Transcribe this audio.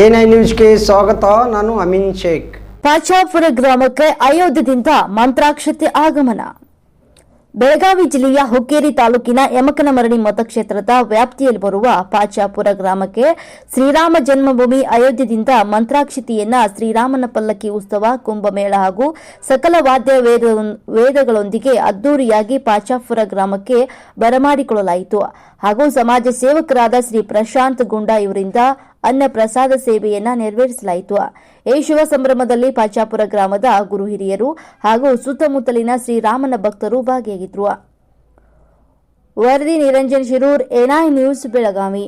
N news ನ್ಯೂಸ್ಗೆ ಸ್ವಾಗತ, ನಾನು ಅಮಿನ್ ಶೇಖ್. ಪಾಚಾಪುರ ಗ್ರಾಮಕ್ಕೆ ಅಯೋಧ್ಯದಿಂದ ಮಂತ್ರಾಕ್ಷತೆ ಆಗಮನ. ಬೆಳಗಾವಿ ಜಿಲ್ಲೆಯ ಹುಕ್ಕೇರಿ ತಾಲೂಕಿನ ಯಮಕನಮರಣಿ ಮತಕ್ಷೇತ್ರದ ವ್ಯಾಪ್ತಿಯಲ್ಲಿ ಬರುವ ಪಾಚಾಪುರ ಗ್ರಾಮಕ್ಕೆ ಶ್ರೀರಾಮ ಜನ್ಮಭೂಮಿ ಅಯೋಧ್ಯದಿಂದ ಮಂತ್ರಾಕ್ಷತೆಯನ್ನ ಶ್ರೀರಾಮನ ಪಲ್ಲಕ್ಕಿ ಉತ್ಸವ, ಕುಂಭಮೇಳ ಹಾಗೂ ಸಕಲ ವಾದ್ಯ ವೇದ, ವೇದಗಳೊಂದಿಗೆ ಅದ್ದೂರಿಯಾಗಿ ಪಾಚಾಪುರ ಗ್ರಾಮಕ್ಕೆ ಬರಮಾಡಿಕೊಳ್ಳಲಾಯಿತು. ಹಾಗೂ ಸಮಾಜ ಸೇವಕರಾದ ಶ್ರೀ ಪ್ರಶಾಂತ್ ಗುಂಡಾ ಇವರಿಂದ ಅನ್ನ ಪ್ರಸಾದ ಸೇವೆಯನ್ನ ನೆರವೇರಿಸಲಾಯಿತು. ಈ ಶುಭ ಸಂಭ್ರಮದಲ್ಲಿ ಪಾಚಾಪುರ ಗ್ರಾಮದ ಗುರು ಹಿರಿಯರು ಹಾಗೂ ಸುತ್ತಮುತ್ತಲಿನ ಶ್ರೀರಾಮನ ಭಕ್ತರು ಭಾಗಿಯಾಗಿದ್ರು. ವರದಿ Niranjan Shirur, N I news, Belagavi.